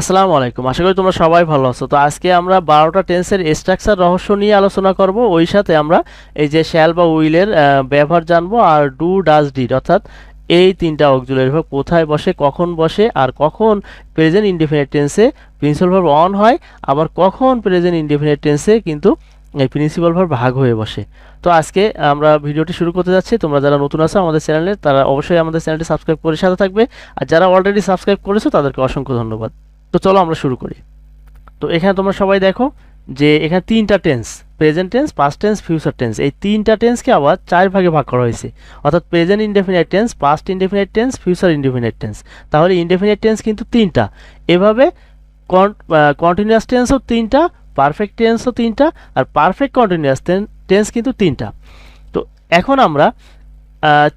আসসালামু আলাইকুম। আশা করি তোমরা সবাই ভালো আছো। তো আজকে আমরা বারোটা টেন্সের স্ট্রাকচার রহস্য নিয়ে আলোচনা করব। ওই সাথে আমরা এই যে শ্যাল বা উইলের ব্যবহার জানব আর ডু ডাজ ডিড, অর্থাৎ এই তিনটা অক্সিলারি ভার্ব কোথায় বসে, কখন বসে আর কখন প্রেজেন্ট ইনডিফিনিট টেন্সে প্রিন্সিপাল ভার্ব অন হয়, আবার কখন প্রেজেন্ট ইনডিফিনিট টেন্সে কিন্তু এই প্রিন্সিপাল ভার্ব ভাগ হয়ে বসে। তো আজকে আমরা ভিডিওটি শুরু করতে যাচ্ছি। তোমরা যারা নতুন আছো আমাদের চ্যানেলে, তারা অবশ্যই আমাদের চ্যানেলটি সাবস্ক্রাইব করে সাথে থাকবে। আর যারা অলরেডি সাবস্ক্রাইব করেছ, তাদেরকে অসংখ্য ধন্যবাদ। তো চলো আমরা শুরু করি। তো এখানে তোমরা সবাই দেখো যে এখানে তিনটা tense present tense past tense future tense এই তিনটা টেন্সকে আবার চার ভাগে ভাগ করা হয়েছে। অর্থাৎ present indefinite tense past indefinite tense future indefinite tense তাহলে ইনডেফিনিট টেন্স কিন্তু তিনটা। এভাবে কন্টিনিউয়াস টেন্সও তিনটা পারফেক্ট টেন্সও তিনটা, আর পারফেক্ট কন্টিনিউয়াস টেন্স কিন্তু তিনটা। তো এখন আমরা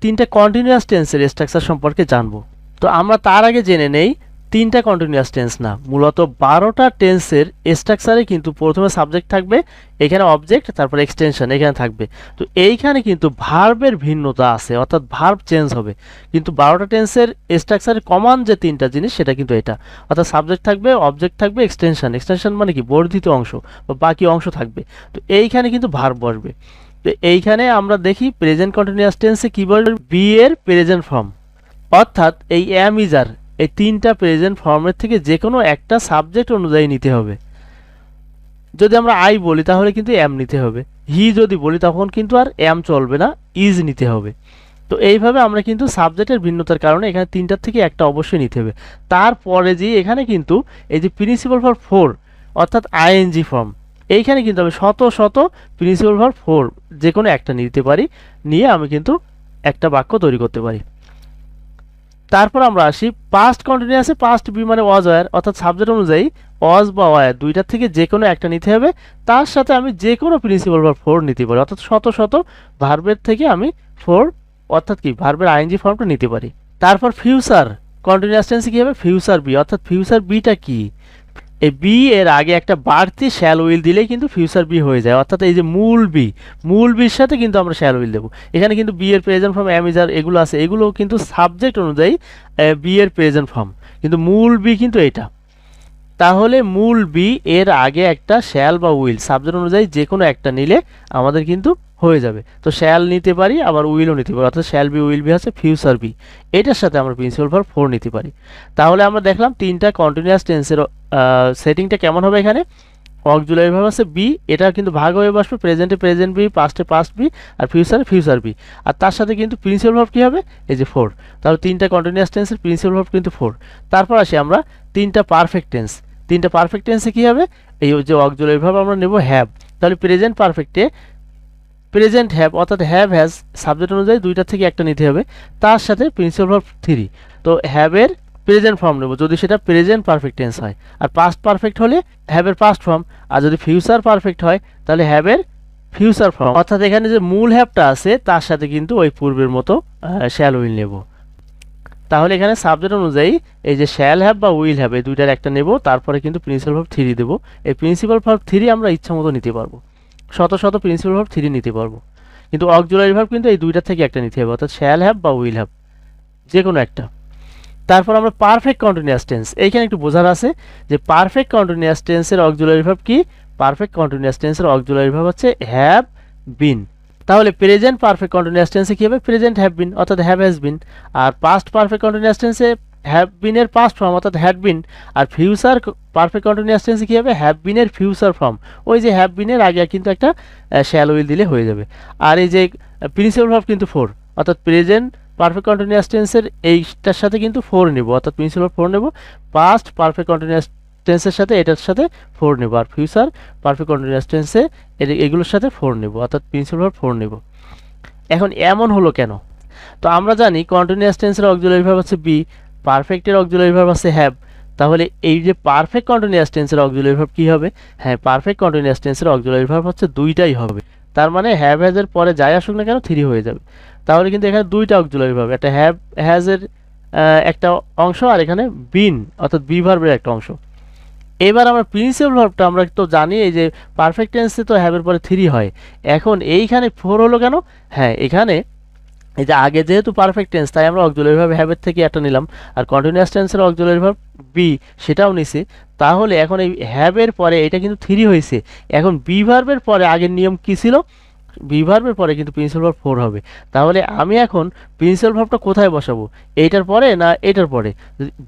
তিনটা কন্টিনিউয়াস টেন্সের স্ট্রাকচার সম্পর্কে জানব। তো আমরা তার আগে জেনে নেই তিনটা কন্টিনিউয়াস টেন্স না। মূলত বারোটা টেন্সের স্ট্রাকচারে কিন্তু প্রথমে সাবজেক্ট থাকবে, এখানে অবজেক্ট তারপর এক্সটেনশন এখানে থাকবে। তো এইখানে কিন্তু ভার্বের ভিন্নতা আছে, অর্থাৎ ভার্ব চেঞ্জ হবে। কিন্তু বারোটা টেন্সের স্ট্রাকচারে কমন যে তিনটা জিনিস, সেটা কিন্তু এটা। অর্থাৎ সাবজেক্ট থাকবে অবজেক্ট থাকবে এক্সটেনশন এক্সটেনশন মানে কি? বর্ধিত অংশ বা বাকি অংশ থাকবে। তো এইখানে কিন্তু ভার্ব বসবে। তো এইখানে আমরা দেখি প্রেজেন্ট কন্টিনিউয়াস টেন্সে কি বলবে? বি এর প্রেজেন্ট ফর্ম অর্থাৎ এই অ্যাম ইজার এই তিনটা প্রেজেন্ট ফর্মের থেকে যে কোনো একটা সাবজেক্ট অনুযায়ী নিতে হবে। যদি আমরা আই বলি, তাহলে কিন্তু এম নিতে হবে। হি যদি বলি, তখন কিন্তু আর এম চলবে না ইজ নিতে হবে। তো এইভাবে আমরা কিন্তু সাবজেক্টের ভিন্নতার কারণে এখানে তিনটার থেকে একটা অবশ্যই নিতে হবে। তারপরে যে এখানে কিন্তু এই যে প্রিন্সিপাল ফর ফোর অর্থাৎ আইএনজি ফর্ম এইখানে কিন্তু আমি শত শত প্রিন্সিপাল ফর ফোর যে কোনো একটা নিতে পারি, নিয়ে আমি কিন্তু একটা বাক্য তৈরি করতে পারি। তারপর আমরা আসি পাস্ট কন্টিনিউয়াসে পাস্ট বি মানে ওয়াজ ওয়ার অর্থাৎ সাবজেক্ট অনুযায়ী ওয়াজ বা ওয়ার দুইটার থেকে যে কোনো একটা নিতে হবে। তার সাথে আমি যে কোনো প্রিন্সিপাল বা ফোর নিতে পারি, অর্থাৎ শত শত ভার্বের থেকে আমি ফোর অর্থাৎ কি ভার্বের আইএনজি ফর্মটা নিতে পারি। তারপর ফিউচার কন্টিনিউয়াস টেন্সে কী হবে? ফিউচার বি অর্থাৎ ফিউচার বিটা কি? এই বি এর আগে একটা বাড়তি শ্যাল উইল দিলেই কিন্তু ফিউচার বি হয়ে যায়। অর্থাৎ এই যে মূল বি মূল বির সাথে কিন্তু আমরা শ্যাল উইল দেবো। এখানে কিন্তু বি এর প্রেজেন্ট ফর্ম অ্যামিজার এগুলো আছে। এগুলো কিন্তু সাবজেক্ট অনুযায়ী বি এর প্রেজেন্ট ফর্ম কিন্তু মূল বি কিন্তু এটা। তাহলে মূল বি এর আগে একটা শ্যাল বা উইল সাবজেক্ট অনুযায়ী যে কোনো একটা নিলে আমাদের কিন্তু হয়ে যাবে। তো শ্যাল নিতে পারি, আবার উইলও নিতে পারি। অর্থাৎ শ্যাল বি উইল বি আছে ফিউচার বি এটার সাথে আমরা প্রিন্সিপাল ভার ফোর নিতে পারি। তাহলে আমরা দেখলাম তিনটা কন্টিনিউয়াস টেন্সের সেটিংটা কেমন হবে এখানে? অক্সুলারি ভাব আছে বি এটা কিন্তু ভাগ হয়ে বসবে প্রেজেন্টে প্রেজেন্ট বি পাস্টে পাস্ট বি আর ফিউচারে ফিউচার বি আর তার সাথে কিন্তু প্রিন্সিপাল ভাব কী হবে? এই যে ফোর তাহলে তিনটা কন্টিনিউয়াস টেন্সের প্রিন্সিপাল ভাব কিন্তু ফোর তারপর আসি আমরা তিনটা পারফেক্ট টেন্স তিনটা পারফেক্ট টেন্সে কী হবে? এই যে অক্সুলারি ভাব আমরা নেব হ্যাভ তাহলে প্রেজেন্ট পারফেক্টে প্রেজেন্ট হ্যাভ অর্থাৎ হ্যাভ হ্যাজ সাবজেক্ট অনুযায়ী দুইটা থেকে একটা নিতে হবে। তার সাথে প্রিন্সিপাল ভার্ব থ্রি তো হ্যাভের প্রেজেন্ট ফর্ম নেব, যদি সেটা প্রেজেন্ট পারফেক্ট টেন্স হয়। আর পাস্ট পারফেক্ট হলে হ্যাভের পাস্ট ফর্ম আর যদি ফিউচার পারফেক্ট হয়, তাহলে হ্যাভের ফিউচার ফর্ম অর্থাৎ এখানে যে মূল হ্যাভটা আছে, তার সাথে কিন্তু ওই পূর্বের মতো শ্যাল উইল নেব। তাহলে এখানে সাবজেক্ট অনুযায়ী এই যে শ্যাল হ্যাভ বা উইল হ্যাভ এই দুইটার একটা নেব, তারপরে কিন্তু প্রিন্সিপাল ভার্ব থ্রি দেবো। এই প্রিন্সিপাল ভার্ব থ্রি আমরা ইচ্ছা মতো নিতে পারব। শত শত প্রিন্সিপাল ভার্ব থ্রি নিতে পারব। কিন্তু অক্সুলারি ভার্ব কিন্তু এই দুইটা থেকে একটা নিতে হবে, অর্থাৎ শ্যাল হ্যাভ বা উইল হ্যাভ যে কোনো একটা। তারপর আমরা পারফেক্ট কন্টিনিউয়াস টেন্স এইখানে একটু বোঝার আছে যে পারফেক্ট কন্টিনিউয়াস টেন্সের অক্সুলারি ভার্ব কি? পারফেক্ট কন্টিনিউয়াস টেন্সের অক্সুলারি ভার্ব হচ্ছে হ্যাভ বিন তাহলে প্রেজেন্ট পারফেক্ট কন্টিনিউয়াস টেন্সে কী হবে? প্রেজেন্ট হ্যাভ বিন অর্থাৎ হ্যাভ হ্যাজ বিন আর পাস্ট পারফেক্ট কন্টিনিউয়াস টেন্সে হ্যাভ বিনের পাস্ট ফর্ম অর্থাৎ হ্যাড বিন আর ফিউচার পারফেক্ট কন্টিনিউয়াস টেন্সে কী হবে? হ্যাভ বিনের ফিউচার ফর্ম ওই যে হ্যাভ বিনের আগে কিন্তু একটা শ্যাল উইল দিলে হয়ে যাবে। আর এই যে প্রিন্সিপাল ভার্ব কিন্তু ফোর অর্থাৎ প্রেজেন্ট পারফেক্ট কন্টিনিউয়াস টেন্সের এইটার সাথে কিন্তু ফোর নেব। অর্থাৎ প্রিন্সিপাল ফোর নেব। পাস্ট পারফেক্ট কন্টিনিউয়াস টেন্সের সাথে এটার সাথে ফোর নেব। আর ফিউচার পারফেক্ট কন্টিনিউয়াস টেন্সে এগুলোর সাথে ফোর নেব। অর্থাৎ প্রিন্সিপাল ভার্ব ফোর নেব। এখন এমন হলো কেন? তো আমরা জানি কন্টিনিউয়াস টেন্সের অক্সুলারি ভার্ব হচ্ছে বি পারফেক্টের অক্সুলারি ভার্ব আছে হ্যাভ তাহলে এই যে পারফেক্ট কন্টিনিউয়াস টেন্সের অক্সুলারি ভার্ব কী হবে? হ্যাঁ পারফেক্ট কন্টিনিউয়াস টেন্সের অক্সুলারি ভার্ব হচ্ছে দুইটাই হবে। তার মানে হ্যাভ হ্যাজের পরে যাই আসুক না কেন থ্রি হয়ে যাবে। তাহলে কিন্তু এখানে দুইটা অক্সুলারি ভার্ব একটা হ্যাভ হ্যাজের একটা অংশ আর এখানে বিন অর্থাৎ বি ভার্বের একটা অংশ। এবার আমরা প্রিন্সিপাল ভার্বটা আমরা তো জানি, এই যে পারফেক্ট টেন্সে তো হ্যাভের পরে থ্রি হয়। এখন এইখানে ফোর হলো কেন? হ্যাঁ এখানে এই যে আগে যেহেতু পারফেক্ট টেন্স তাই আমরা অক্সিলারি ভার্ব হ্যাভের থেকে একটা নিলাম। আর কন্টিনিউয়াস টেন্সের অক্সিলারি ভার্ব বি সেটাও নিছি। তাহলে এখন এই হ্যাভের পরে এটা কিন্তু থ্রি হয়েছে। এখন বি ভার্বের পরে আগের নিয়ম কি ছিল? বি ভার্বের পরে কিন্তু প্রিন্সিপাল ভার্ব ফোর হবে। তাহলে আমি এখন প্রিন্সিপাল ভার্বটা কোথায় বসাবো? এইটার পরে না এটার পরে?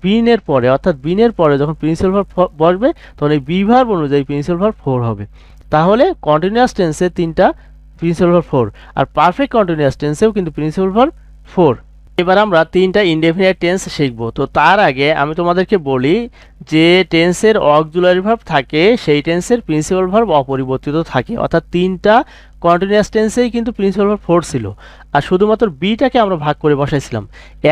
বিনের পরে, অর্থাৎ বিনের পরে যখন প্রিন্সিপাল ভার্ব বসবে, তখন এই বি ভার্ব অনুযায়ী প্রিন্সিপাল ভার্ব ফোর হবে। তাহলে কন্টিনিউয়াস টেন্সে তিনটা প্রিন্সিপাল ভার্ব ফোর আর পারফেক্ট কন্টিনিউয়াস টেন্সেও কিন্তু প্রিন্সিপাল ভার্ব ফোর এবার আমরা তিনটা ইনডেফিনিট টেন্স শিখব। তো তার আগে আমি তোমাদেরকে বলি যে টেন্সের অক্সুলারি ভার্ব থাকে, সেই টেন্সের প্রিন্সিপাল ভার্ব অপরিবর্তিত থাকে। অর্থাৎ তিনটা কন্টিনিউয়াস টেন্সেই কিন্তু প্রিন্সিপাল ভার্ব ফোর ছিল। আর শুধুমাত্র বিটাকে আমরা ভাগ করে বসাইছিলাম।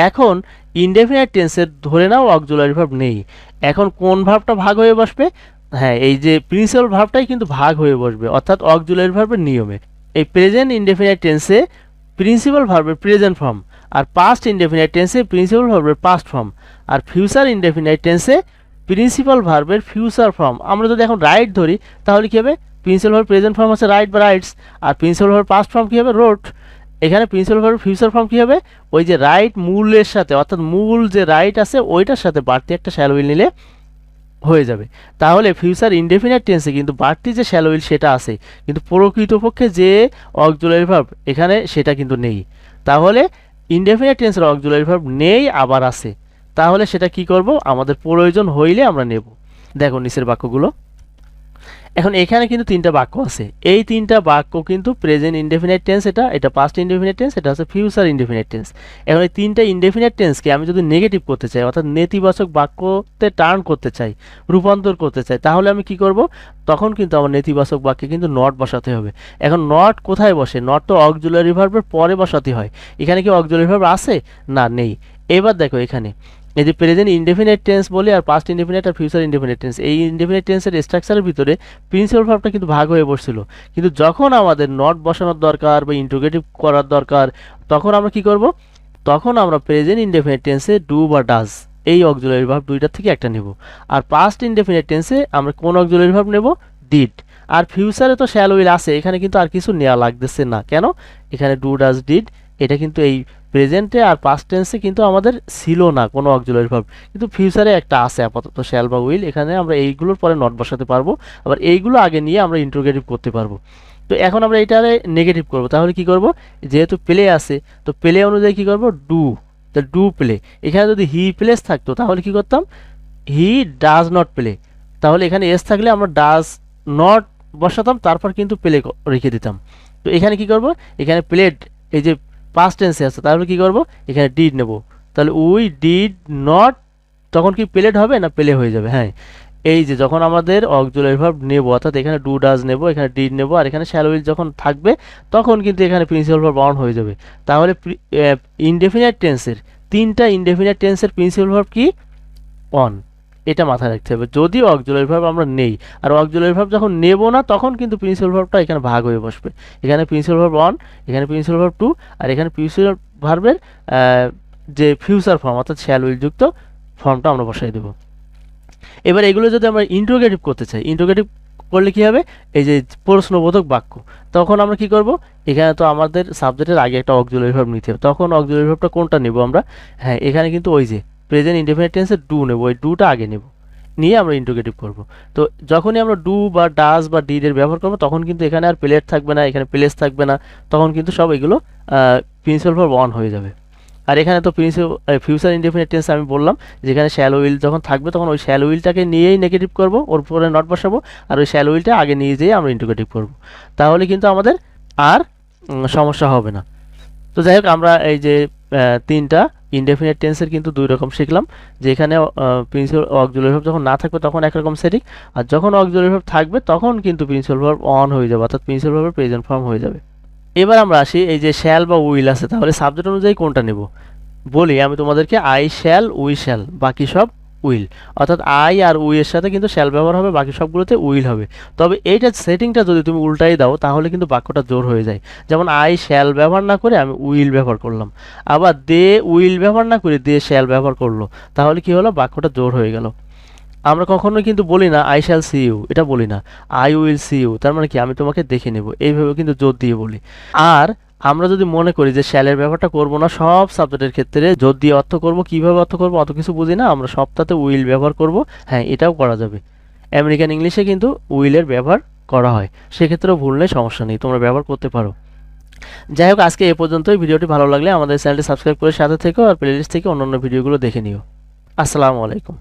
এখন ইনডেফিনিট টেন্সের ধরে নাও অক্সুলারি ভার্ব নেই। এখন কোন ভার্বটা ভাগ হয়ে বসবে? হ্যাঁ এই যে প্রিন্সিপাল ভার্বটাই কিন্তু ভাগ হয়ে বসবে। অর্থাৎ অক্সুলারি ভার্বের নিয়মে। এই প্রেজেন্ট ইনডেফিনাইট টেন্সে প্রিন্সিপাল ভার্বের প্রেজেন্ট ফর্ম আর পাস্ট ইনডেফিনাইট টেন্সে প্রিন্সিপাল ভার্বের পাস্ট ফর্ম আর ফিউচার ইনডেফিনাইট টেন্সে প্রিন্সিপাল ভার্বের ফিউচার ফর্ম আমরা যদি এখন রাইট ধরি, তাহলে কী হবে? প্রিন্সিপাল ভার্ব প্রেজেন্ট ফর্ম আছে রাইট বা রাইটস আর প্রিন্সিপাল ভার্ব পাস্ট ফর্ম কী হবে? রোড এখানে প্রিন্সিপাল ভার্ব ফিউচার ফর্ম কী হবে? ওই যে রাইট মূলের সাথে, অর্থাৎ মূল যে রাইট আছে, ওইটার সাথে বাড়তি একটা শ্যালো উইল নিলে হয়ে যাবে। তাহলে ফিউচার ইনডেফিনেট টেন্সে কিন্তু বাড়তি যে শ্যালো উইল সেটা আছে, কিন্তু প্রকৃতপক্ষে যে অকজুলারি ভাব এখানে সেটা কিন্তু নেই। তাহলে ইনডেফিনিট টেন্সের অকজুলারি ভাব নেই, আবার আছে। তাহলে সেটা কি করব? আমাদের প্রয়োজন হইলে আমরা নেব। দেখো নিচের বাক্যগুলো। এখন এখানে কিন্তু তিনটা বাক্য আছে। এই তিনটা বাক্য কিন্তু প্রেজেন্ট ইনডেফিনিট টেন্স এটা এটা পাস্ট ইনডেফিনিট টেন্স এটা হচ্ছে ফিউচার ইনডেফিনিট টেন্স এখন এই তিনটা ইনডেফিনিট টেন্সকে আমি যদি নেগেটিভ করতে চাই, অর্থাৎ নেতিবাচক বাক্যতে টার্ন করতে চাই, রূপান্তর করতে চাই, তাহলে আমি কি করব? তখন কিন্তু আমার নেতিবাচক বাক্যে কিন্তু নট বসাতে হবে। এখন নট কোথায় বসে? নট তো অক্সুলারি ভার্বের পরে বসাতে হয়। এখানে কি অক্সুলারি ভার্ব আছে? না, নেই। এবার দেখো এখানে। এই যে প্রেজেন্ট ইনডেফিনেট টেন্স বলি আর পাস্ট ইনডেফিনেট আর ফিউচার ইনডেফিনেট টেন্স এই ইনডেফিনেট টেন্সের স্ট্রাকচারের ভিতরে প্রিন্সিপাল ভার্বটা কিন্তু ভাগ হয়ে বসছিল। কিন্তু যখন আমাদের নট বসানোর দরকার বা ইন্টোগেটিভ করার দরকার, তখন আমরা কি করব? তখন আমরা প্রেজেন্ট ইনডেফিনেট টেন্সে ডু বা ডাজ এই অক্সুলারি ভার্ব দুইটার থেকে একটা নেব। আর পাস্ট ইনডেফিনেট টেন্সে আমরা কোন অক্সুলারি ভার্ব নেব? ডিড আর ফিউচারে তো শ্যাল উইল আছে, এখানে কিন্তু আর কিছু নেওয়া লাগতেছে না। কেন? এখানে ডু ডাজ ডিড এটা কিন্তু এই প্রেজেন্টে আর পাস্ট টেন্সে কিন্তু আমাদের ছিল না কোনো অক্সিলারি ভার্ব কিন্তু ফিউচারে একটা আছে, আপাতত শ্যাল বা উইল এখানে আমরা এইগুলোর পরে নট বসাতে পারব। আবার এইগুলো আগে নিয়ে আমরা ইন্ট্রোগেটিভ করতে পারব। তো এখন আমরা এটারে নেগেটিভ করব। তাহলে কি করব? যেহেতু প্লে আছে, তো প্লে অনুযায়ী কি করব? ডু তা ডু প্লে এখানে যদি হি প্লেস থাকতো, তাহলে কি করতাম? হি ডাজ নট প্লে তাহলে এখানে এস থাকলে আমরা ডাজ নট বসাতাম, তারপর কিন্তু প্লে রেখে দিতাম। তো এখানে কি করব? এখানে প্লেড এই যে পাস্ট টেন্সে আছে, তাহলে কি করব? এখানে ডিড নেব। তাহলে উই ডিড নট তখন কি প্লেড হবে না প্লে হয়ে যাবে? হ্যাঁ। এই যে যখন আমাদের অক্সুলারি ভার্ব নেব, অর্থাৎ এখানে ডু ডাজ নেব, এখানে ডিড নেব, আর এখানে শ্যালো যখন থাকবে, তখন কিন্তু এখানে প্রিন্সিপাল ভার্ব অন হয়ে যাবে। তাহলে ইনডেফিনাইট টেন্সের তিনটা ইনডেফিনাইট টেন্সের প্রিন্সিপাল ভার্ব কি? অন এটা মাথায় রাখতে হবে। যদি অক্সুলারি ভার্ব আমরা নেই, আর অক্সুলারি ভার্ব যখন নেব না, তখন কিন্তু প্রিন্সিপাল ভার্বটা এখানে ভাগ হয়ে বসবে। এখানে প্রিন্সিপাল ভার্ব ওয়ান এখানে প্রিন্সিপাল ভার্ব টু আর এখানে প্রিন্সিপাল ভার্বের যে ফিউচার ফর্ম অর্থাৎ শ্যাল উইল যুক্ত ফর্মটা আমরা বসাই দেবো। এবার এগুলো যদি আমরা ইন্ট্রোগেটিভ করতে চাই ইন্ট্রোগেটিভ করলে কী হবে? এই যে প্রশ্নবোধক বাক্য। তখন আমরা কি করব? এখানে তো আমাদের সাবজেক্টের আগে একটা অক্সুলারি ভার্ব নিতে হবে। তখন অক্সুলারি ভার্বটা কোনটা নেব আমরা? হ্যাঁ এখানে কিন্তু ওই যে প্রেজেন্ট ইনডেফিনিট টেন্সে ডু নেব ওই ডুটা আগে নেব। নিয়ে আমরা ইন্টোগেটিভ করব। তো যখনই আমরা ডু বা ডাজ বা ডিডের ব্যবহার করব, তখন কিন্তু এখানে আর প্লেট থাকবে না, এখানে প্লেস থাকবে না। তখন কিন্তু সব এগুলো প্রিন্সিপাল ভার্ব অন হয়ে যাবে। আর এখানে তো প্রিন্সিপাল ফিউচার ইনডেফিনিট টেন্স আমি বললাম, যেখানে শ্যালো উইল যখন থাকবে, তখন ওই শ্যালো উইলটাকে নিয়েই নেগেটিভ করব, ওর উপরে নট বসাবো, আর ওই শ্যালো উইলটা আগে নিয়ে যেয়ে আমরা ইন্টোগেটিভ করব। তাহলে কিন্তু আমাদের আর সমস্যা হবে না। তো যাই হোক, আমরা এই যে তিনটা ইনডেফিনিট টেন্সের কিন্তু দুই রকম শিখলাম যে এখানে প্রিন্সিপাল অক্সিলারি ভার্ব যখন না থাকবে তখন একরকম সেটিং আর যখন অক্সিলারি ভার্ব থাকবে তখন কিন্তু প্রিন্সিপাল ভার্ব অন হয়ে যাবে, অর্থাৎ প্রিন্সিপাল ভার্বের প্রেজেন্ট ফর্ম হয়ে যাবে। এবার আমরা আসি, এই যে শ্যাল বা উইল আছে, তাহলে সাবজেক্ট অনুযায়ী কোনটা নেব? বলি, আমি তোমাদেরকে আই শ্যাল উই শ্যাল বাকি সব উইল। অর্থাৎ আই আর উই এর সাথে কিন্তু শ্যাল ব্যবহার হবে, বাকি সবগুলোতে উইল হবে। তবে এইটা সেটিংটা যদি তুমি উল্টাই দাও, তাহলে কিন্তু বাক্যটা জোর হয়ে যায়। যেমন আই শ্যাল ব্যবহার না করে আমি উইল ব্যবহার করলাম। আবার দে উইল ব্যবহার না করে দে শ্যাল ব্যবহার করল, তাহলে কি হলো? বাক্যটা জোর হয়ে গেল। আমরা কখনো কিন্তু বলি না আই শ্যাল সি ইউ এটা বলি না আই উইল সি ইউ তার মানে কি? আমি তোমাকে দেখে নেব। এইভাবে কিন্তু জোর দিয়ে বলি। আর আমরা যদি মনে করি যে শ্যালের ব্যাপারটা করব না, সব সাবজেক্টের ক্ষেত্রে যদি অর্থ করব, কীভাবে অর্থ করব অত কিছু বুঝি না, আমরা সবটাতে উইল ব্যবহার করব। হ্যাঁ এটাও করা যাবে। আমেরিকান ইংলিশে কিন্তু উইলের ব্যবহার করা হয়। সেক্ষেত্রেও ভুল নেই, সমস্যা নেই, তোমরা ব্যবহার করতে পারো। যাই হোক, আজকে এ পর্যন্তই। ভিডিওটি ভালো লাগলে আমাদের চ্যানেলটি সাবস্ক্রাইব করে সাথে থেকো আর প্লেলিস্ট থেকে অন্যান্য ভিডিওগুলো দেখে নিও। আসসালামু আলাইকুম।